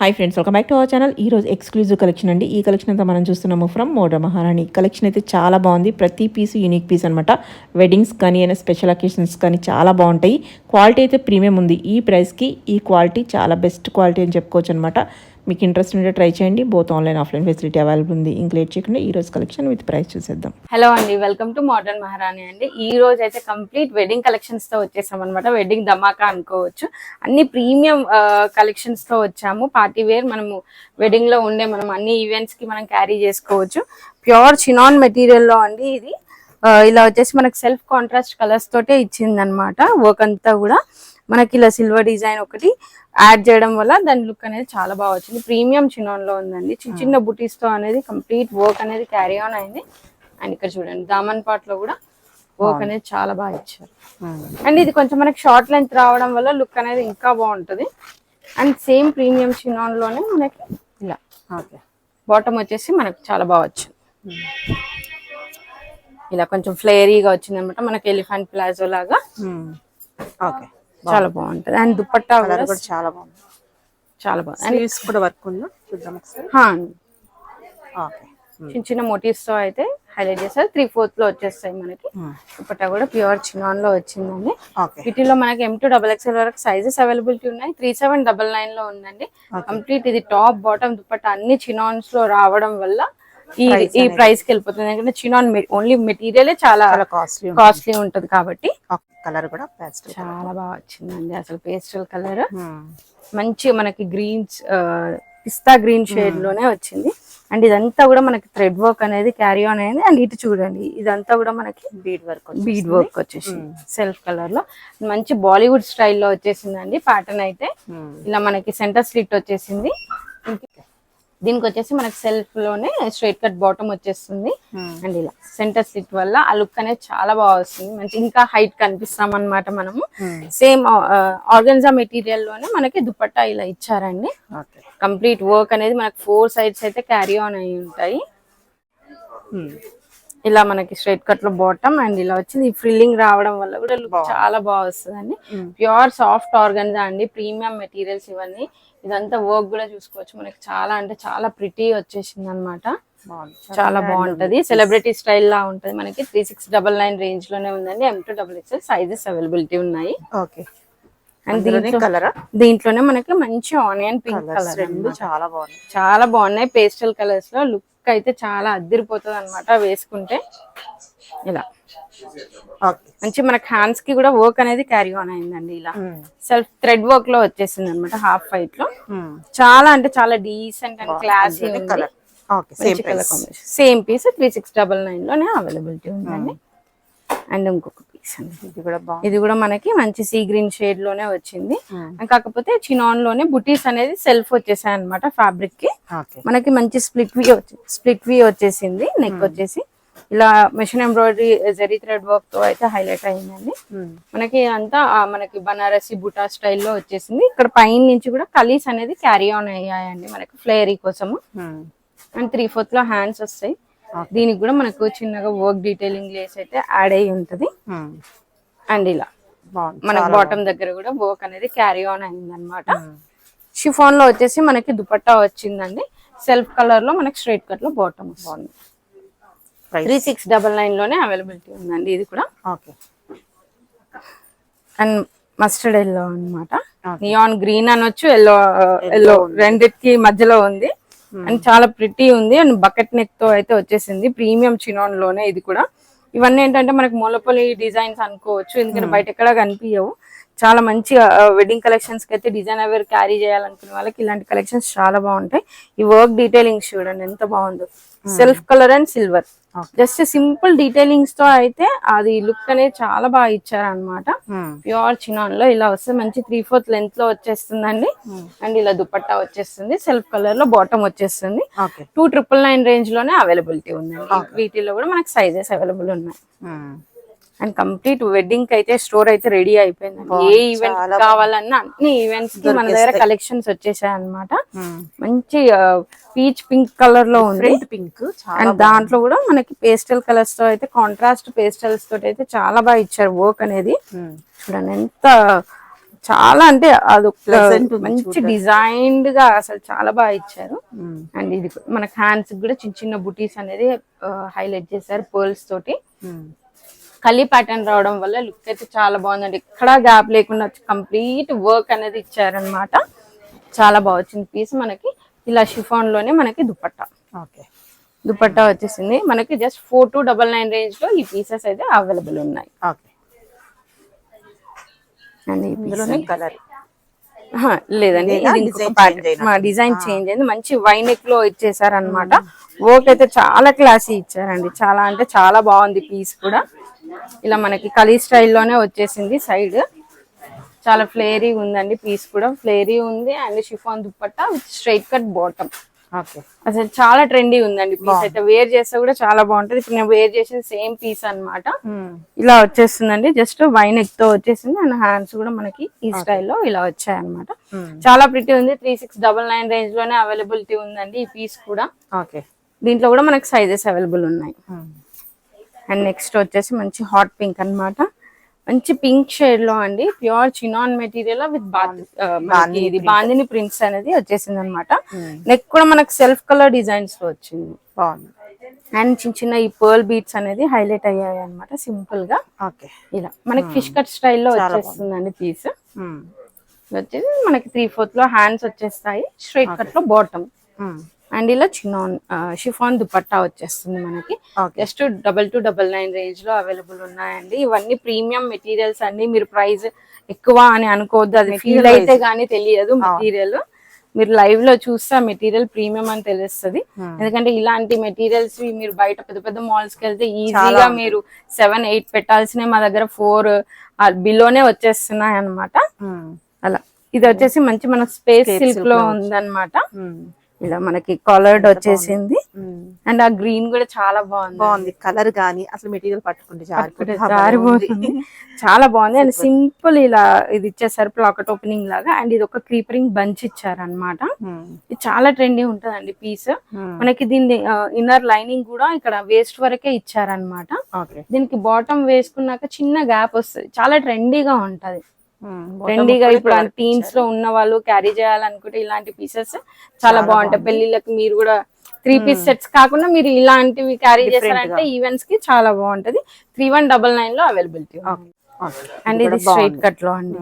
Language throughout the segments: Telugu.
Hi friends welcome back to our channel ఈ రోజు ఎక్స్క్లూజివ్ కలెక్షన్ అండి. ఈ కలెక్షన్ అంతా మనం చూస్తున్నాము ఫ్రమ్ మోడర్ మహారాణి కలెక్షన్ అయితే చాలా బాగుంది. ప్రతి పీస్ యూనిక్ పీస్ అనమాట వెడ్డింగ్స్ కానీ అయినా స్పెషల్ అకేషన్స్ కానీ చాలా బాగుంటాయి. క్వాలిటీ అయితే ప్రీమియం ఉంది. ఈ ప్రైస్కి ఈ క్వాలిటీ చాలా బెస్ట్ క్వాలిటీ అని చెప్పుకోవచ్చు అనమాట మీకు ఇంట్రెస్ట్ ఉంటే ట్రై చేయండి. Both online offline facility available ఉంది. ఇంక్లేట్ చేయకుండా ఈ రోజు కలెక్షన్ విత్ ప్రైస్ చూసేద్దాం. హలో అండి. వెల్కమ్ టు మోడర్న్ మహారాణి అండి. ఈ రోజు అయితే కంప్లీట్ వెడ్డింగ్ కలెక్షన్స్తో వచ్చేసాం అనమాట వెడ్డింగ్ ధమాకా అనుకోవచ్చు. అన్ని ప్రీమియం కలెక్షన్స్తో వచ్చాము. పార్టీ వేర్ మనము వెడ్డింగ్లో ఉండే మనం అన్ని ఈవెంట్స్కి మనం క్యారీ చేసుకోవచ్చు. ప్యూర్ చినాన్ మెటీరియల్లో అండి ఇది. ఇలా వచ్చేసి మనకు సెల్ఫ్ కాంట్రాస్ట్ కలర్స్ తోటే ఇచ్చింది అనమాట వర్క్ అంతా కూడా. మనకి ఇలా సిల్వర్ డిజైన్ ఒకటి యాడ్ చేయడం వల్ల దాని లుక్ అనేది చాలా బాగా వచ్చింది. ప్రీమియం చినాన్లో ఉందండి. చిన్న చిన్న బుటీస్తో అనేది కంప్లీట్ వర్క్ అనేది క్యారీ ఆన్ అయింది. అండ్ ఇక్కడ చూడండి దామన్ పాట్లో కూడా వర్క్ అనేది చాలా బాగా ఇచ్చారు. అండ్ ఇది కొంచెం మనకి షార్ట్ లెంత్ రావడం వల్ల లుక్ అనేది ఇంకా బాగుంటది. అండ్ సేమ్ ప్రీమియం చినాన్లోనే మనకి ఇలా ఓకే. బాటమ్ వచ్చేసి మనకి చాలా బాగా వచ్చింది. ఇలా కొంచెం ఫ్లేరీగా వచ్చింది అనమాట మనకి ఎలిఫెంట్ ప్లాజో లాగా. ఓకే. చాలా బాగుంటది. అండ్ దుపట్టా కూడా చాలా బాగుంది. చాలా బాగుంది. అండ్ కూడా వర్క్ ఉందా? చూద్దాం ఒకసారి. ఓకే చిన్న చిన్న motifs తో అయితే హైలైట్ చేస్తారు. త్రీ ఫోర్త్లో వచ్చేస్తాయి మనకి. దుపట్టా కూడా ప్యూర్ చినాన్లో వచ్చిందండి. వీటిలో మనకి ఎం టూ డబల్ ఎక్స్ఎల్ వరకు సైజెస్ అవైలబిలిటీ ఉన్నాయి. త్రీ సెవెన్ డబల్ నైన్లో ఉందండి. కంప్లీట్ ఇది టాప్ బాటమ్ దుపట్టా అన్ని చినాన్స్లో రావడం వల్ల ఈ ఈ ప్రైస్కి వెళ్ళిపోతుంది. ఎందుకంటే చినాన్ ఓన్లీ మెటీరియలే చాలా కాస్ట్లీ కాస్ట్లీ ఉంటది. కాబట్టి కలర్ కూడా పేస్టల్ చాలా బాగా వచ్చిందండి అసలు పేస్టల్ కలర్ మంచి మనకి గ్రీన్స్ పిస్తా గ్రీన్ షేడ్లోనే వచ్చింది. అండ్ ఇదంతా కూడా మనకి థ్రెడ్ వర్క్ అనేది క్యారీ ఆన్ అయింది అండ్ ఇటు చూడండి ఇదంతా కూడా మనకి బీడ్ వర్క్ బీడ్ వర్క్ వచ్చేసి సెల్ఫ్ కలర్లో. మంచి బాలీవుడ్ స్టైల్లో వచ్చేసిందండి ప్యాటర్న్ అయితే. ఇలా మనకి సెంటర్ స్లిట్ వచ్చేసింది. దీనికి వచ్చేసి మనకి సెల్ఫ్లోనే స్ట్రైట్ కట్ బాటమ్ వచ్చేస్తుంది. అండ్ ఇలా సెంటర్ స్లిట్ వల్ల ఆ లుక్ అనేది చాలా బాగా వస్తుంది. మంచి ఇంకా హైట్ కనిపిస్తాం అన్నమాట మనము సేమ్ ఆర్గన్జా మెటీరియల్లోనే మనకి దుపట్టా ఇలా ఇచ్చారండి. కంప్లీట్ వర్క్ అనేది మనకి ఫోర్ సైడ్స్ అయితే క్యారీ ఆన్ అయి ఉంటాయి. ఇలా మనకి స్ట్రైట్ కట్లో బాటమ్ అండ్ ఇలా వచ్చింది. ఈ ఫ్రిల్లింగ్ రావడం వల్ల కూడా లుక్ చాలా బాగా వస్తుందండి. ప్యూర్ సాఫ్ట్ ఆర్గన్జా అండి. ప్రీమియం మెటీరియల్స్ ఇవన్నీ. ఇదంతా వర్క్ కూడా చూసుకోవచ్చు. మనకి చాలా అంటే చాలా ప్రిటీ వచ్చేసింది అనమాట చాలా బాగుంటది. సెలబ్రిటీ స్టైల్ లా ఉంటది మనకి. త్రీ సిక్స్ డబల్ నైన్ రేంజ్లోనే ఉందండి. M to double XL sizes availability ఉన్నాయి. ఓకే. అండ్ దీంట్లో కలరా దీంట్లోనే మనకి మంచి ఆనియన్ పింక్ కలర్ చాలా బాగుంది చాలా బాగున్నాయి. పేస్టల్ కలర్స్లో లుక్ అయితే చాలా అద్దరిపోతుంది అనమాట వేసుకుంటే. ఇలా. మంచి మనకి హ్యాండ్స్కి కూడా వర్క్ అనేది క్యారీ ఆన్ అయిందండి ఇలా. సెల్ఫ్ థ్రెడ్ వర్క్లో వచ్చేసింది అనమాట హాఫ్ వైట్లో చాలా అంటే చాలా decent and classy same piece three six double నైన్లోనే availability ఉందండి. అండ్ ఇంకొక పీస్ అండి. ఇది కూడా బాగుంది. ఇది కూడా మనకి మంచి సీ గ్రీన్ షేడ్లోనే వచ్చింది. కాకపోతే చినాన్లోనే బుటీస్ అనేది సెల్ఫ్ వచ్చేసాయి అనమాట ఫ్యాబ్రిక్కి. మనకి మంచి స్ప్లిట్ వి స్ప్లిట్ వి వచ్చేసింది నెక్ వచ్చేసి. ఇలా మెషిన్ ఎంబ్రాయిడరీ జరీ థ్రెడ్ వర్క్తో అయితే హైలైట్ అయిందండి. మనకి అంతా మనకి బనారసి బుటా స్టైల్లో వచ్చేసింది. ఇక్కడ పైన నుంచి కూడా కలీస్ అనేది క్యారీ ఆన్ అయ్యాయండి మనకి ఫ్లేయరీ కోసము. అండ్ త్రీ ఫోర్త్లో హ్యాండ్స్ వస్తాయి. దీనికి కూడా మనకు చిన్నగా వర్క్ డీటెయిలింగ్ లేస్ అయితే యాడ్ అయి ఉంటది. అండ్ ఇలా బాగుంది. మనకి బాటమ్ దగ్గర కూడా వర్క్ అనేది క్యారీ ఆన్ అయింది అనమాట షిఫాన్లో వచ్చేసి మనకి దుపట్టా వచ్చిందండి. సెల్ఫ్ కలర్లో మనకి స్ట్రైట్ కట్లో బాటమ్ వస్తుంది. త్రీ సిక్స్ డబల్ నైన్లోనే అవైలబిలిటీ ఉందండి ఇది కూడా. ఓకే అండ్ మస్టర్డ్ ఎల్లో అన్నమాట. నియాన్ గ్రీన్ అనొచ్చు ఎల్లో ఎల్లో రెండిటికి మధ్యలో ఉంది. అండ్ చాలా ప్రిటీ ఉంది. అండ్ బకెట్ నెక్తో అయితే వచ్చేసింది. ప్రీమియం చినాన్లోనే ఇది కూడా. ఇవన్నీ ఏంటంటే మనకి మొలపలి డిజైన్స్ అనుకోవచ్చు. ఎందుకంటే బయట ఎక్కడ కనిపించవు చాలా మంచిగా వెడ్డింగ్ కలెక్షన్స్కి అయితే డిజైన్ అవేర్ క్యారీ చేయాలనుకునే వాళ్ళకి ఇలాంటి కలెక్షన్స్ చాలా బాగుంటాయి. ఈ వర్క్ డీటెయిలింగ్ చూడండి ఎంత బాగుందో. Self colour and silver just simple డీటెయిలింగ్స్తో అయితే అది లుక్ అనేది చాలా బాగా ఇచ్చారనమాట ప్యూర్ చినాన్లో ఇలా వస్తే మంచి త్రీ ఫోర్త్ లెంత్లో వచ్చేస్తుందండి. అండ్ ఇలా దుపట్టా వచ్చేస్తుంది. సెల్ఫ్ కలర్లో బాటమ్ వచ్చేస్తుంది. టూ ట్రిపుల్ నైన్ రేంజ్లోనే అవైలబిలిటీ ఉందండి. వీటిలో కూడా మనకి సైజెస్ అవైలబుల్ ఉన్నాయి. అండ్ కంప్లీట్ వెడ్డింగ్కి అయితే స్టోర్ అయితే రెడీ అయిపోయింది ఏ ఈవెంట్ కావాలన్నా అన్ని ఈవెంట్స్కి మన దగ్గర కలెక్షన్స్ వచ్చేసాయి అనమాట మంచి పీచ్ పింక్ కలర్లో ఉంది. పింక్ అండ్ దాంట్లో కూడా మనకి పేస్టల్ కలర్స్తో అయితే కాంట్రాస్ట్ పేస్టల్స్ తోటి అయితే చాలా బాగా ఇచ్చారు వర్క్ అనేది. చూడండి ఎంత చాలా అంటే ఉంది మంచి డిజైన్డ్గా అసలు చాలా బాగా ఇచ్చారు. అండ్ ఇది మనకి హ్యాండ్స్ కూడా చిన్న చిన్న బుటీస్ అనేది హైలైట్ చేశారు పర్ల్స్ తోటి. కలీ ప్యాటర్న్ రావడం వల్ల లుక్ అయితే చాలా బాగుందండి. ఎక్కడా గ్యాప్ లేకుండా కంప్లీట్ వర్క్ అనేది ఇచ్చారనమాట చాలా బాగా వచ్చింది పీస్ మనకి. ఇలా షిఫాన్లోనే మనకి దుపట్టా. ఓకే. దుపట్టా వచ్చేసింది. మనకి just four two double nine రేంజ్లో ఈ పీసెస్ అయితే అవైలబుల్ ఉన్నాయి. ఓకే. అండ్. ఇందులోనే కలర్ లేదండి. డిజైన్ చేంజ్ అయింది. మంచి వైనెక్లో ఇచ్చేసారు అనమాట వర్క్ అయితే చాలా క్లాసీ ఇచ్చారండి. చాలా అంటే చాలా బాగుంది పీస్ కూడా. ఇలా మనకి కలీ స్టైల్లోనే వచ్చేసింది సైడ్ చాలా ఫ్లేరీ ఉందండి పీస్ కూడా. ఫ్లేరీ ఉంది and chiffon dupatta with straight cut bottom అసలు చాలా ట్రెండీ ఉందండి పీస్ అయితే. వేర్ చేస్తే కూడా చాలా బాగుంటది. ఇప్పుడు నేను వేర్ చేసిన సేమ్ పీస్ అన్నమాట. ఇలా వచ్చేస్తుందండి. జస్ట్ వైన్ ఎక్తో వచ్చేసింది అండ్ హ్యాండ్స్ కూడా మనకి ఈ స్టైల్లో ఇలా వచ్చాయి అనమాట చాలా ప్రిటీ ఉంది. త్రీ సిక్స్ డబల్ నైన్ రేంజ్లోనే అవైలబిలిటీ ఉందండి ఈ పీస్ కూడా. ఓకే దీంట్లో కూడా మనకి సైజెస్ అవైలబుల్ ఉన్నాయి. అండ్ నెక్స్ట్ వచ్చేసి మంచి హాట్ పింక్ అన్నమాట. మంచి పింక్ షేడ్లో అండి. ప్యూర్ చినాన్ మెటీరియల్ విత్ ఇది బాందిని ప్రింట్స్ అనేది వచ్చేసింది అనమాట నెక్ కూడా మనకి సెల్ఫ్ కలర్ డిజైన్స్లో వచ్చింది. బాగుంది. అండ్ చిన్న చిన్న ఈ పర్ల్ బీట్స్ అనేది హైలైట్ అయ్యాయి అనమాట సింపుల్గా. ఓకే. ఇలా. మనకి ఫిష్ కట్ స్టైల్లో వచ్చేస్తుందండి పీస్ వచ్చేసి మనకి త్రీ ఫోర్త్లో హ్యాండ్స్ వచ్చేస్తాయి. స్ట్రైట్ కట్లో బాటమ్ అండ్ ఇలా చిన్న షిఫాన్ దుపట్టా వచ్చేస్తుంది మనకి. Just double two double nine రేంజ్లో అవైలబుల్ ఉన్నాయండి. ఇవన్నీ ప్రీమియం మెటీరియల్స్ అండి. మీరు ప్రైస్ ఎక్కువ అని అనుకోవద్దు. అది ఫీల్ అయితే గానీ తెలియదు మెటీరియల్ మీరు లైవ్లో చూస్తే ఆ మెటీరియల్ ప్రీమియం అని తెలుస్తుంది. ఎందుకంటే ఇలాంటి మెటీరియల్స్ మీరు బయట పెద్ద పెద్ద మాల్స్కి వెళ్తే ఈజీగా మీరు సెవెన్ ఎయిట్ పెట్టాల్సినవి మా దగ్గర ఫోర్ బిలోనే వచ్చేస్తున్నాయి అన్నమాట అలా. ఇది వచ్చేసి మంచి మన స్పేస్ సిల్క్లో ఉందన్నమాట. ఇలా మనకి కలర్డ్ వచ్చేసింది. అండ్ ఆ గ్రీన్ కూడా చాలా బాగుంది. బాగుంది. కలర్ గానీ అసలు మెటీరియల్ పట్టుకుంటే జారిపోతుంది. చాలా బాగుంది. అండ్ సింపుల్ ఇలా ఇది ఇచ్చేసారు ప్లాకెట్ ఓపెనింగ్ లాగా. అండ్ ఇది ఒక క్రీపరింగ్ బంచ్ ఇచ్చారు అనమాట Hmm. ఇది చాలా ట్రెండీ ఉంటదండి పీస్ Hmm. మనకి దీని ఇన్నర్ లైనింగ్ కూడా ఇక్కడ వేస్ట్ వరకే ఇచ్చారనమాట దీనికి బాటమ్ వేసుకున్నాక చిన్న గ్యాప్ వస్తుంది. చాలా ట్రెండీగా ఉంటది. ట్రెండీగా ఇప్పుడు టీన్స్లో ఉన్న వాళ్ళు క్యారీ చేయాలనుకుంటే ఇలాంటి పీసెస్ చాలా బాగుంటాయి. పెళ్ళిళ్ళకి మీరు కూడా త్రీ పీస్ సెట్స్ కాకుండా మీరు ఇలాంటివి క్యారీ చేస్తారంటే ఈవెంట్స్కి చాలా బాగుంటది. త్రీ వన్ డబల్ నైన్లో అవైలబిలిటీ అండ్ ఇది స్ట్రైట్ కట్లో అండి.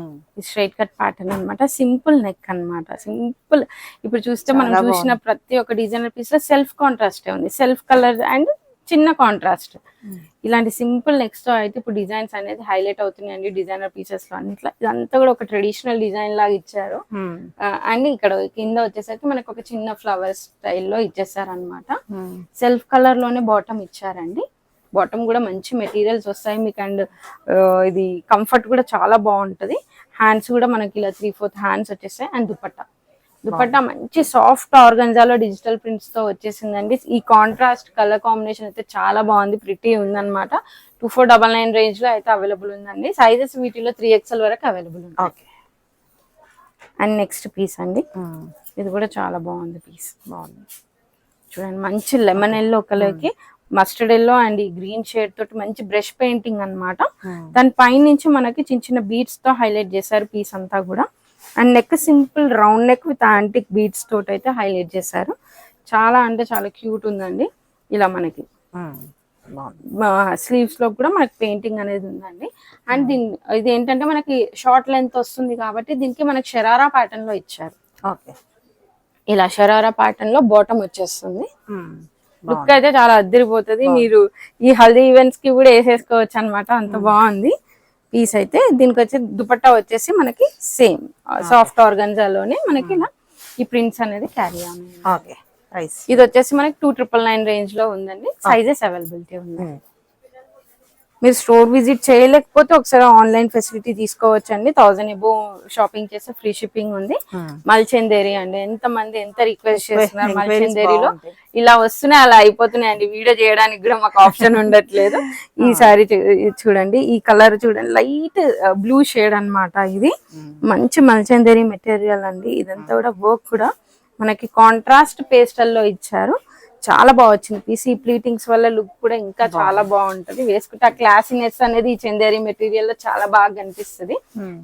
స్ట్రైట్ కట్ ప్యాటర్న్ అన్నమాట. సింపుల్ నెక్ అన్నమాట. సింపుల్ ఇప్పుడు చూస్తే మనం చూసిన ప్రతి ఒక్క డిజైనర్ పీస్లో సెల్ఫ్ కాంట్రాస్ట్ ఉంది. సెల్ఫ్ కలర్ అండ్ చిన్న కాంట్రాస్ట్ ఇలాంటి సింపుల్ నెక్స్ట్ అయితే ఇప్పుడు డిజైన్స్ అనేది హైలైట్ అవుతున్నాయండి డిజైనర్ పీసెస్లో అన్నిట్లో. ఇదంతా కూడా ఒక ట్రెడిషనల్ డిజైన్ లాగా ఇచ్చారు. అండ్ ఇక్కడ కింద వచ్చేసరికి మనకు ఒక చిన్న ఫ్లవర్ స్టైల్లో ఇచ్చేసారు అనమాట సెల్ఫ్ కలర్లోనే బాటమ్ ఇచ్చారండి. బాటమ్ కూడా మంచి మెటీరియల్స్ వస్తాయి. మీకు అండ్ ఇది కంఫర్ట్ కూడా చాలా బాగుంటది. హ్యాండ్స్ కూడా మనకి ఇలా త్రీ ఫోర్త్ హ్యాండ్స్ వచ్చేస్తాయి. అండ్ దుపట్టా దుపట్టా మంచి సాఫ్ట్ ఆర్గన్జాలో డిజిటల్ ప్రింట్స్తో వచ్చేసిందండి. ఈ కాంట్రాస్ట్ కలర్ కాంబినేషన్ అయితే చాలా బాగుంది ప్రిటీ ఉందన్నమాట. టూ ఫోర్ డబల్ నైన్ రేంజ్లో అయితే అవైలబుల్ ఉందండి. సైజెస్ వీటిలో త్రీ ఎక్స్ఎల్ వరకు అవైలబుల్ ఉంది ఓకే అండ్ నెక్స్ట్ పీస్ అండి. ఇది కూడా చాలా బాగుంది పీస్ బాగుంది. చూడండి మంచి లెమన్ ఎల్లో కలర్కి మస్టర్డ్ ఎల్లో అండ్ ఈ గ్రీన్ షేడ్ తోటి మంచి బ్రష్ పెయింటింగ్ అన్నమాట. దాని పైన నుంచి మనకి చిన్న చిన్న బీడ్స్తో హైలైట్ చేశారు పీస్ అంతా కూడా. And neck simple round neck with antique beads తోటి అయితే హైలైట్ చేశారు. చాలా అంటే చాలా క్యూట్ ఉందండి. ఇలా మనకి. స్లీవ్స్లో కూడా మనకి పెయింటింగ్ అనేది ఉందండి. అండ్ దీని ఇది ఏంటంటే మనకి షార్ట్ లెంత్ వస్తుంది కాబట్టి దీనికి మనకి షరారా ప్యాటర్న్లో ఇచ్చారు. ఓకే. ఇలా షరారా ప్యాటర్న్లో బాటమ్ వచ్చేస్తుంది. లుక్ అయితే చాలా అద్దరిపోతుంది. మీరు ఈ హల్దీ ఈవెంట్స్కి కూడా వేసేసుకోవచ్చు అనమాట అంత బాగుంది. పీస్ అయితే దీనికి వచ్చి దుపట్టా వచ్చేసి మనకి సేమ్ సాఫ్ట్ ఆర్గన్జాలోనే మనకి ఇలా ఈ ప్రింట్స్ అనేది క్యారీ అవుతుంది ఓకే ప్రైస్ ఇది వచ్చేసి మనకి టూ ట్రిపుల్ నైన్ రేంజ్లో ఉందండి సైజెస్ అవైలబిలిటీ ఉంది మీరు స్టోర్ విజిట్ చేయలేకపోతే ఒకసారి ఆన్లైన్ ఫెసిలిటీ తీసుకోవచ్చు అండి థౌసండ్ ఎబో షాపింగ్ చేస్తే ఫ్రీ షిప్పింగ్ ఉంది. మల్చందేరి అండి. ఎంత మంది ఎంత రిక్వెస్ట్ చేస్తున్నారు మల్చందేరిలో. ఇలా వస్తున్నాయి అలా అయిపోతున్నాయి అండి వీడియో చేయడానికి కూడా మాకు ఆప్షన్ ఉండట్లేదు. ఈ సారీ చూడండి ఈ కలర్ చూడండి. లైట్ బ్లూ షేడ్ అన్నమాట ఇది. మంచి మల్చందేరి మెటీరియల్ అండి. ఇదంతా కూడా వర్క్ కూడా మనకి కాంట్రాస్ట్ పేస్టల్లో ఇచ్చారు. చాలా బాగా వచ్చింది. పీసీ ప్లీటింగ్స్ వల్ల లుక్ కూడా ఇంకా చాలా బాగుంటది. వేసుకుంటే ఆ క్లాసినెస్ అనేది ఈ చందేరి మెటీరియల్లో చాలా బాగా కనిపిస్తుంది.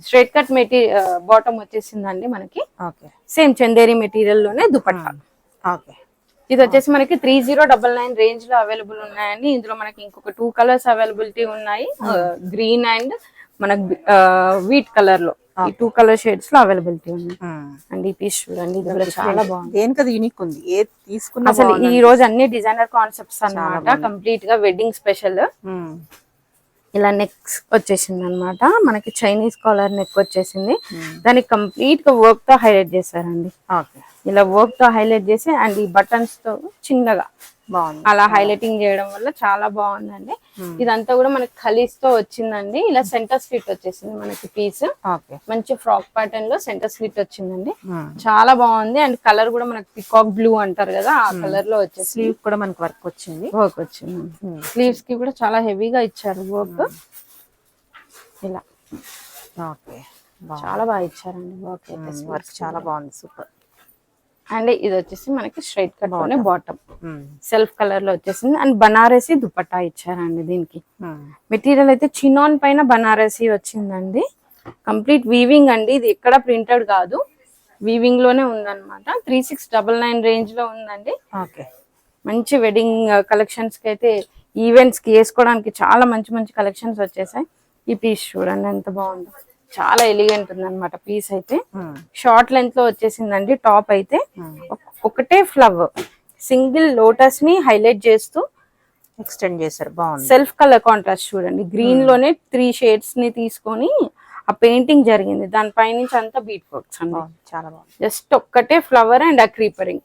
స్ట్రైట్ కట్ మెటీరియల్ బాటమ్ వచ్చేసిందండి మనకి. సేమ్ చందేరి మెటీరియల్లోనే దుపట్టా. ఓకే. ఇది వచ్చేసి మనకి త్రీ జీరో డబల్ నైన్ రేంజ్లో అవైలబుల్ ఉన్నాయండి. ఇందులో మనకి ఇంకొక టూ కలర్స్ అవైలబిలిటీ ఉన్నాయి. గ్రీన్ అండ్ మనకి వీట్ కలర్లో. ఈ టూ కలర్ షేడ్స్లో అవైలబిలిటీ ఉన్నాయి అండ్ ఈ పీస్ చూడండి ఇది కూడా చాలా బాగుంది. దేనికి యూనిక్ ఉంది? ఏ తీసుకున్నా అసలు ఈ రోజు అన్ని డిజైనర్ కాన్సెప్ట్స్ అన్నమాట. కంప్లీట్గా వెడ్డింగ్ స్పెషల్. ఇలా నెక్ వచ్చేసింది అనమాట మనకి చైనీస్ కాలర్ నెక్ వచ్చేసింది. దానికి కంప్లీట్గా వర్క్తో హైలైట్ చేశారండి. ఇలా వర్క్తో హైలైట్ చేసి అండ్ ఈ బటన్స్తో చిన్నగా అలా హైలైటింగ్ చేయడం వల్ల చాలా బాగుందండి. ఇదంతా కూడా మనకి ఖలీస్తో వచ్చిందండి. ఇలా సెంటర్ స్లిట్ వచ్చేసింది మనకి పీస్ ఓకే. మంచి ఫ్రాక్ ప్యాటర్న్లో సెంటర్ స్లిట్ వచ్చిందండి. చాలా బాగుంది. అండ్ కలర్ కూడా మనకి పికాక్ బ్లూ అంటారు కదా ఆ కలర్లో వచ్చేసి స్లీవ్ కూడా మనకి వర్క్ వచ్చింది. వర్క్ వచ్చింది. స్లీవ్స్కి కూడా చాలా హెవీగా ఇచ్చారు వర్క్ ఇలా. ఓకే. చాలా బాగా ఇచ్చారండి వర్క్ అయితే. వర్క్ చాలా బాగుంది. సూపర్. అండ్ ఇది వచ్చేసి మనకి స్ట్రైట్ కట్లోనే బాటమ్ సెల్ఫ్ కలర్లో వచ్చేసింది. అండ్ బనారసి దుపట్టా ఇచ్చారండి దీనికి. మెటీరియల్ అయితే చినాన్ పైన బనారసి వచ్చిందండి. కంప్లీట్ వీవింగ్ అండి. ఇది ఎక్కడ ప్రింటెడ్ కాదు. వీవింగ్లోనే ఉందన్నమాట. త్రీ సిక్స్ డబల్ నైన్ రేంజ్లో ఉందండి. ఓకే మంచి వెడ్డింగ్ కలెక్షన్స్కి అయితే ఈవెంట్స్కి వేసుకోవడానికి చాలా మంచి మంచి కలెక్షన్స్ వచ్చేసాయి. ఈ పీస్ చూడండి ఎంత బాగుందో. చాలా ఎలిగెంట్ ఉంది అనమాట పీస్ అయితే షార్ట్ లెంత్లో వచ్చేసిందండి టాప్ అయితే. ఒక- ఒకటే ఫ్లవర్ సింగిల్ లోటస్ని హైలైట్ చేస్తూ ఎక్స్టెండ్ చేశారు బాగుంది. సెల్ఫ్ కలర్ కాంట్రాస్ట్ చూడండి. గ్రీన్లోనే త్రీ షేడ్స్ని తీసుకొని ఆ పెయింటింగ్ జరిగింది. దానిపై నుంచి అంతా బీట్ వర్క్స్ అండి. చాలా బాగుంది. జస్ట్ ఒక్కటే ఫ్లవర్ అండ్ ఆ క్రీపరింగ్.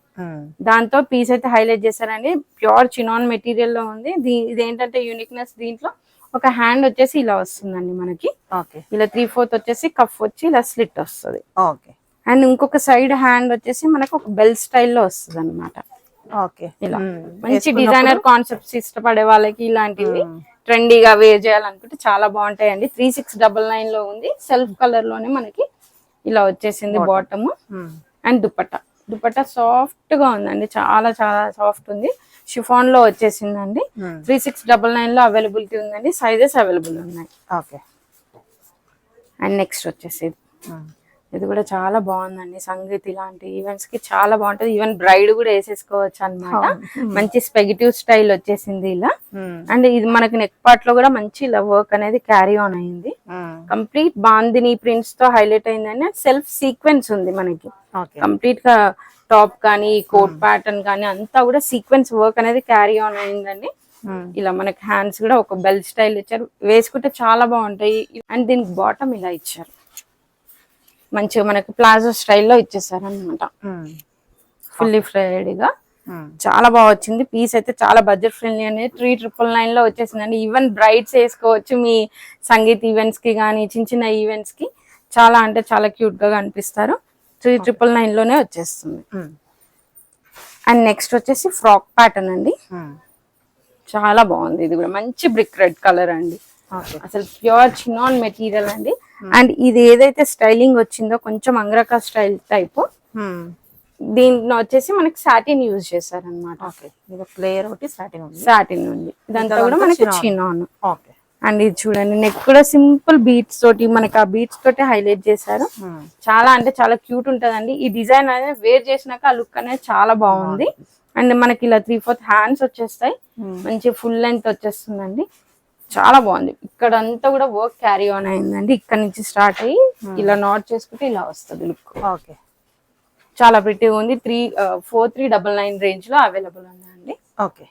దాంతో పీస్ అయితే హైలైట్ చేశారండి. ప్యూర్ చినాన్ మెటీరియల్లో ఉంది. ఇదేంటంటే యూనిక్నెస్ దీంట్లో ఒక హ్యాండ్ వచ్చేసి ఇలా వస్తుందండి మనకి. ఓకే. ఇలా త్రీ ఫోర్త్ వచ్చేసి కఫ్ వచ్చి ఇలా స్లిట్ వస్తుంది. ఓకే. అండ్ ఇంకొక సైడ్ హ్యాండ్ వచ్చేసి మనకు ఒక బెల్ స్టైల్లో వస్తుంది అనమాట ఓకే. ఇలా. మంచి డిజైనర్ కాన్సెప్ట్స్ ఇష్టపడే వాళ్ళకి ఇలాంటివి ట్రెండీగా వేర్ చేయాలనుకుంటే చాలా బాగుంటాయండి. త్రీ సిక్స్ డబల్ నైన్లో ఉంది. సెల్ఫ్ కలర్లోనే మనకి ఇలా వచ్చేసింది బాటమ్. అండ్ దుపట్టా. దుపట్టా సాఫ్ట్గా ఉందండి. చాలా చాలా సాఫ్ట్ ఉంది. షిఫాన్లో వచ్చేసిందండి. మ్మ్. త్రీ సిక్స్ డబల్ నైన్లో అవైలబిలిటీ ఉందండి. సైజెస్ అవైలబుల్ ఉన్నాయి. ఓకే. అండ్ నెక్స్ట్ వచ్చేసేది. మ్మ్. ఇది కూడా చాలా బాగుందండి. సంగీత్ ఇలాంటి ఈవెంట్స్కి చాలా బాగుంటది. ఈవెన్ బ్రైడ్ కూడా వేసేసుకోవచ్చు అన్నమాట. మంచి స్పెగిటివ్ స్టైల్ వచ్చేసింది ఇలా. అండ్ ఇది మనకి నెక్ పార్ట్లో కూడా మంచి ఇలా వర్క్ అనేది క్యారీ ఆన్ అయింది. కంప్లీట్ బాందిని ప్రింట్స్తో హైలైట్ అయిందండి. సెల్ఫ్ సీక్వెన్స్ ఉంది మనకి. కంప్లీట్గా టాప్ కానీ కోట్ ప్యాటర్న్ కానీ అంతా కూడా సీక్వెన్స్ వర్క్ అనేది క్యారీ ఆన్ అయిందండి. మ్మ్. ఇలా మనకి హ్యాండ్స్ కూడా ఒక బెల్ స్టైల్ ఇచ్చారు. వేసుకుంటే చాలా బాగుంటాయి. అండ్ దీనికి బాటమ్ ఇలా ఇచ్చారు. మంచిగా మనకి ప్లాజో స్టైల్లో ఇచ్చేసారు అనమాట. ఫుల్లీ ఫ్రైడ్గా మ్మ్. చాలా బాగా వచ్చింది. పీస్ అయితే చాలా బడ్జెట్ ఫ్రెండ్లీ అనేది త్రీ ట్రిపుల్ నైన్లో వచ్చేసిందండి. ఈవెన్ బ్రైడ్స్ వేసుకోవచ్చు మీ సంగీత్ ఈవెంట్స్కి కానీ చిన్న చిన్న ఈవెంట్స్కి. చాలా అంటే చాలా క్యూట్గా కనిపిస్తారు. త్రీ ట్రిపుల్ నైన్లోనే వచ్చేస్తుంది. అండ్ నెక్స్ట్ వచ్చేసి ఫ్రాక్ ప్యాటర్న్ అండి. చాలా బాగుంది. ఇది కూడా మంచి బ్రిక్ రెడ్ కలర్ అండి. అసలు ప్యూర్ చినాన్ మెటీరియల్ అండి. అండ్ ఇది ఏదైతే స్టైలింగ్ వచ్చిందో కొంచెం అంగ్రకా స్టైల్ టైప్. దీంట్లో వచ్చేసి మనకి సాటిన్ యూజ్ చేశారనమాట ఓకే. ఇది ఒక లేయర్ ఒకటి ఉంది. సాటిన్ ఉంది. ఇదంతా కూడా మనకి చినాన్. ఓకే. అండ్ ఇది చూడండి నెక్ కూడా సింపుల్ బీట్స్ తోటి మనకి ఆ బీట్స్ తోటి హైలైట్ చేశారు. మ్మ్. చాలా అంటే చాలా క్యూట్ ఉంటదండి. ఈ డిజైన్ అనేది వేర్ చేసినాక ఆ లుక్ అనేది చాలా బాగుంది. అండ్ మనకి ఇలా త్రీ ఫోర్త్ హ్యాండ్స్ వచ్చేస్తాయి. మంచి ఫుల్ లెంత్ వచ్చేస్తుందండి. చాలా బాగుంది. ఇక్కడ అంతా కూడా వర్క్ క్యారీ ఆన్ అయిందండి. ఇక్కడ నుంచి స్టార్ట్ అయ్యి ఇలా నాట్ చేసుకుంటే ఇలా వస్తుంది లుక్ ఓకే చాలా ప్రిటీగా ఉంది. Three four three double nine రేంజ్లో అవైలబుల్ ఉందండి. ఓకే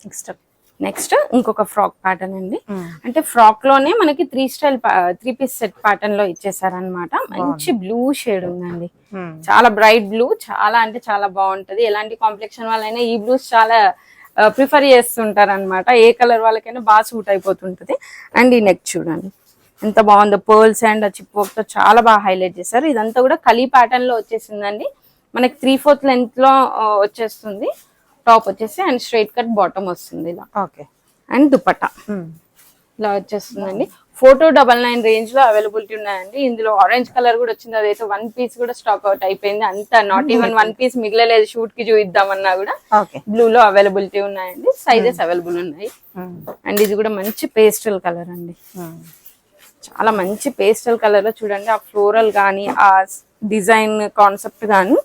నెక్స్ట్ నెక్స్ట్ ఇంకొక ఫ్రాక్ ప్యాటర్న్ అండి. అంటే ఫ్రాక్లోనే మనకి three style three piece set ప్యాటర్న్లో ఇచ్చేసారనమాట మంచి బ్లూ షేడ్ ఉందండి. చాలా బ్రైట్ బ్లూ చాలా అంటే చాలా బాగుంటది. ఎలాంటి కాంప్లెక్షన్ వాళ్ళైనా ఈ బ్లూస్ చాలా ప్రిఫర్ చేస్తుంటారు అనమాట ఏ కలర్ వాళ్ళకైనా బాగా సూట్ అయిపోతుంటది. అండ్ ఈ నెక్ చూడండి. ఎంత బాగుందో. పర్ల్స్ అండ్ చిప్ వర్క్తో చాలా బాగా హైలైట్ చేశారు. ఇదంతా కూడా కలీ ప్యాటర్న్లో వచ్చేసిందండి. మనకి త్రీ ఫోర్త్ లెంత్లో ఆ, వచ్చేస్తుంది. టాప్ వచ్చేసి అండ్ స్ట్రైట్ కట్ బాటమ్ వస్తుంది ఇలా. ఓకే. అండ్ దుపట్టా. ఇలా వచ్చేస్తుందండి. ఫోటో డబల్ నైన్ రేంజ్లో అవైలబిలిటీ ఉన్నాయండి. ఇందులో ఆరెంజ్ కలర్ కూడా వచ్చింది. అదైతే వన్ పీస్ కూడా స్టాక్ అవుట్ అయిపోయింది. అంత నాట్ ఈవెన్ వన్ పీస్ మిగిలలేదు. షూట్కి చూయిద్దామన్నా కూడా బ్లూ లో అవైలబిలిటీ ఉన్నాయండి. సైజెస్ అవైలబుల్ ఉన్నాయి. అండ్ ఇది కూడా మంచి పేస్టల్ కలర్ అండి. చాలా మంచి పేస్టల్ కలర్లో చూడండి. ఆ ఫ్లోరల్ కానీ ఆ డిజైన్ కాన్సెప్ట్ కానీ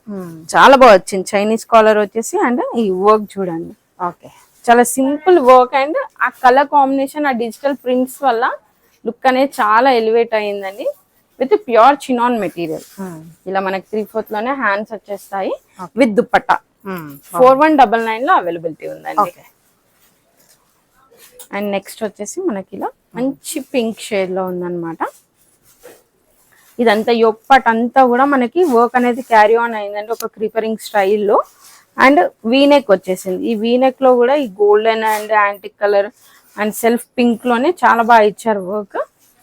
చాలా బాగా వచ్చింది. చైనీస్ కాలర్ వచ్చేసి అండ్ ఈ వర్క్ చూడండి. ఓకే. చాలా సింపుల్ వర్క్ అండ్ ఆ కలర్ కాంబినేషన్ ఆ డిజిటల్ ప్రింట్స్ వల్ల లుక్ అనేది చాలా ఎలివేట్ అయ్యిందండి. విత్ ప్యూర్ చినాన్ మెటీరియల్ ఇలా మనకి త్రీ ఫోర్త్లోనే హ్యాండ్స్ వచ్చేస్తాయి. With dupatta four one double నైన్లో అవైలబిలిటీ ఉందండి. అండ్ నెక్స్ట్ వచ్చేసి మనకి ఇలా మంచి పింక్ షేడ్లో ఉందన్నమాట. ఇదంతా యొప్పట్ అంతా కూడా మనకి వర్క్ అనేది క్యారీ ఆన్ అయిందండి ఒక క్రీపరింగ్ స్టైల్లో అండ్ వీనెక్ వచ్చేసింది. ఈ వీనెక్లో కూడా ఈ golden and antique colour and self పింక్లోనే చాలా బాగా ఇచ్చారు వర్క్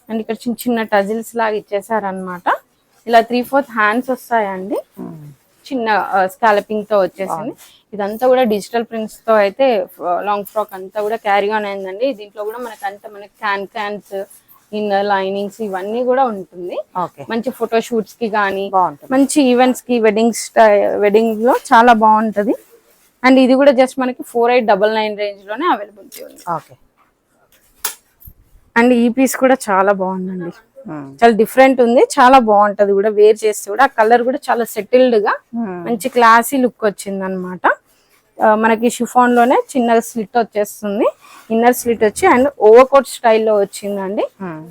అండ్ ఇక్కడ చిన్న చిన్న టజిల్స్ లాగా ఇచ్చేసారు అనమాట ఇలా త్రీ ఫోర్త్ హ్యాండ్స్ వస్తాయండి. చిన్న స్కాలపింగ్తో వచ్చేసింది. ఇదంతా కూడా డిజిటల్ ప్రింట్స్తో అయితే లాంగ్ ఫ్రాక్ అంతా కూడా క్యారీ ఆన్ అయిందండి. దీంట్లో కూడా మనకి అంతా మనకి క్యాన్ క్యాన్స్ ఇన్నర్ లైనింగ్స్ ఇవన్నీ కూడా ఉంటుంది. ఓకే. మంచి ఫోటో షూట్స్కి కానీ మంచి ఈవెంట్స్కి వెడ్డింగ్ వెడ్డింగ్లో చాలా బాగుంటది. అండ్ ఇది కూడా జస్ట్ మనకి ఫోర్ ఎయిట్ డబల్ నైన్ రేంజ్లోనే అవైలబిలిటీ ఉంది. ఓకే. అండ్ ఈ పీస్ కూడా చాలా బాగుందండి. చాలా డిఫరెంట్ ఉంది చాలా బాగుంటది కూడా. వేర్ చేస్తే కూడా ఆ కలర్ కూడా చాలా సెటిల్డ్గా మంచి క్లాసీ లుక్ వచ్చింది అనమాట మనకి షిఫాన్లోనే చిన్న స్లిట్ వచ్చేస్తుంది. ఇన్నర్ స్లిట్ వచ్చి అండ్ ఓవర్ కోట్ స్టైల్లో వచ్చిందండి.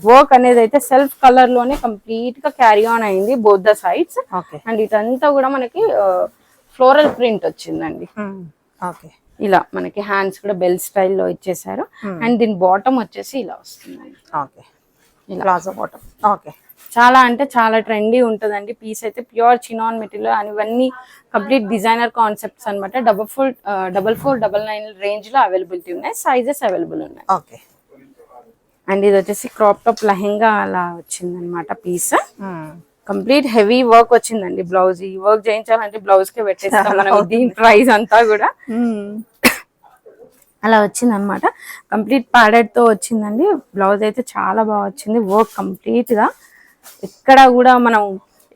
వర్క్ అనేది అయితే సెల్ఫ్ కలర్లోనే కంప్లీట్గా క్యారీ ఆన్ అయింది both the sides. Okay and ఇదంతా కూడా మనకి ఫ్లోరల్ ప్రింట్ వచ్చిందండి. ఓకే ఇలా మనకి హ్యాండ్స్ కూడా బెల్ స్టైల్లో ఇచ్చేసారు అండ్ దీని బాటమ్ వచ్చేసి ఇలా వస్తుందండి. ఓకే ప్లాజో బాటమ్ ఓకే చాలా అంటే చాలా ట్రెండీ ఉంటుందండి. పీస్ అయితే ప్యూర్ చినాన్ మెటీరియల్ అని ఇవన్నీ కంప్లీట్ డిజైనర్ కాన్సెప్ట్స్ అన్నమాట double four double four double nine రేంజ్లో అవైలబిలిటీ ఉన్నాయి. సైజెస్ అవైలబుల్ ఉన్నాయి. ఓకే. అండ్ ఇది వచ్చేసి క్రాప్ టాప్ లెహెంగా అలా వచ్చింది అనమాట పీస్ కంప్లీట్ హెవీ వర్క్ వచ్చిందండి బ్లౌజ్ ఈ వర్క్ చేయించాలంటే బ్లౌజ్ కే పెట్టేస్తాం మనం దీని ప్రైస్ అంతా కూడా. అలా వచ్చింది అనమాట కంప్లీట్ ప్యాడెడ్తో వచ్చిందండి. బ్లౌజ్ అయితే చాలా బాగా వచ్చింది. వర్క్ కంప్లీట్గా. ఎక్కడ కూడా మనం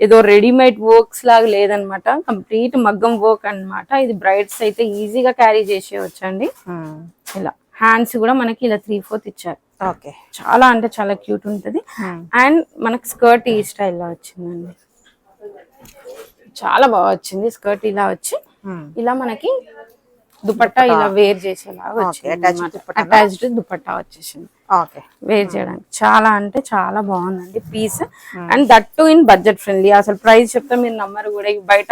ఏదో రెడీమేడ్ వర్క్స్ లాగా లేదనమాట. కంప్లీట్ మగ్గం వర్క్ అన్నమాట. ఇది బ్రైడ్స్ అయితే ఈజీగా క్యారీ చేసేయచ్చండి. ఇలా. హ్యాండ్స్ కూడా మనకి ఇలా త్రీ ఫోర్త్ ఇచ్చారు. ఓకే. చాలా అంటే చాలా క్యూట్ ఉంటది. అండ్ మనకి స్కర్ట్ ఈ స్టైల్లో వచ్చిందండి. చాలా బాగా వచ్చింది. స్కర్ట్ ఇలా వచ్చి ఇలా మనకి దుపట్టా ఇలా వేర్ చేసేలాగా వచ్చింది అటాచ్డ్ దుపట్టా వచ్చేసింది. ఓకే. వేర్ చేయడానికి. చాలా అంటే చాలా బాగుందండి piece. And that too in budget friendly అసలు ప్రైస్ చెప్తే మీరు నమ్మరు కూడా. బయట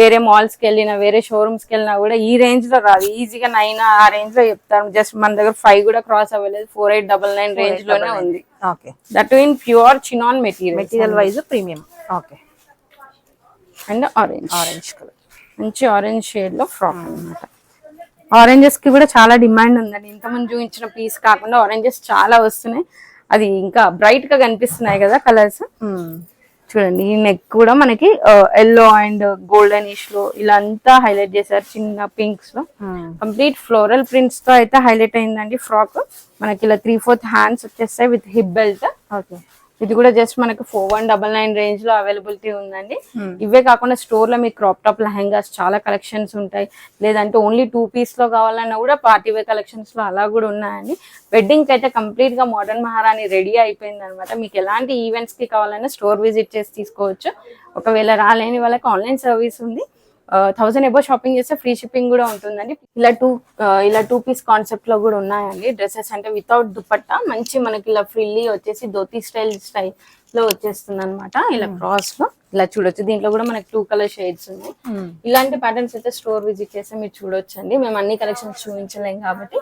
వేరే మాల్స్కి వెళ్ళినా వేరే షోరూమ్స్కి వెళ్ళినా కూడా ఈ రేంజ్లో రాదు. ఈజీగా నైన్ ఆ రేంజ్లో చెప్తారు. జస్ట్ మన దగ్గర ఫైవ్ కూడా క్రాస్ అవ్వలేదు. ఫోర్ ఎయిట్ డబల్ నైన్ రేంజ్లోనే ఉంది. Okay. That too in pure chinon material material wise premium okay. And orange orange colour మంచి ఆరెంజ్ షేడ్లో ఫ్రాక్ అన్నమాట. ఆరెంజెస్కి కూడా చాలా డిమాండ్ ఉందండి. ఇంతకుముందు చూపించిన పీస్ కాకుండా ఆరెంజెస్ చాలా వస్తున్నాయి. అది ఇంకా బ్రైట్గా కనిపిస్తున్నాయి కదా కలర్స్. చూడండి ఈ నెక్ కూడా మనకి ఎల్లో అండ్ గోల్డెన్ ఇష్లో ఇలా అంతా హైలైట్ చేశారు చిన్న పింక్స్లో కంప్లీట్ ఫ్లోరల్ ప్రింట్స్తో అయితే హైలైట్ అయిందండి ఫ్రాక్. మనకి ఇలా త్రీ ఫోర్త్ హ్యాండ్స్ వచ్చేస్తాయి విత్ హిప్ బెల్ట్. ఓకే. ఇది కూడా జస్ట్ మనకి ఫోర్ వన్ డబల్ నైన్ రేంజ్లో అవైలబిలిటీ ఉందండి. ఇవే కాకుండా స్టోర్లో మీకు క్రాప్ టాప్ లెహంగాస్ చాలా కలెక్షన్స్ ఉంటాయి. లేదంటే ఓన్లీ టూ పీస్లో కావాలన్నా కూడా పార్టీ వేర్ కలెక్షన్స్లో అలా కూడా ఉన్నాయండి. వెడ్డింగ్కి అయితే కంప్లీట్గా మోడర్న్ మహారాణి రెడీ అయిపోయింది అనమాట మీకు ఎలాంటి ఈవెంట్స్కి కావాలన్నా స్టోర్ విజిట్ చేసి తీసుకోవచ్చు. ఒకవేళ రాలేని వాళ్ళకి ఆన్లైన్ సర్వీస్ ఉంది. థౌసండ్ ఎబో షాపింగ్ చేస్తే ఫ్రీ షిప్పింగ్ కూడా ఉంటుందండి. ఇలా టూ ఇలా టూ పీస్ కాన్సెప్ట్లో కూడా ఉన్నాయండి డ్రెస్సెస్ అంటే వితౌట్ దుపట్టా మంచి మనకి ఇలా ఫ్రిల్లీ వచ్చేసి ధోతి స్టైల్ స్టైల్లో వచ్చేస్తుంది అనమాట ఇలా క్రాస్లో ఇలా చూడొచ్చు. దీంట్లో కూడా మనకి టూ కలర్ షేడ్స్ ఉన్నాయి. ఇలాంటి ప్యాటర్న్స్ అయితే స్టోర్ విజిట్ చేస్తే మీరు చూడొచ్చు అండి మేము అన్ని కలెక్షన్స్ చూపించలేం కాబట్టి.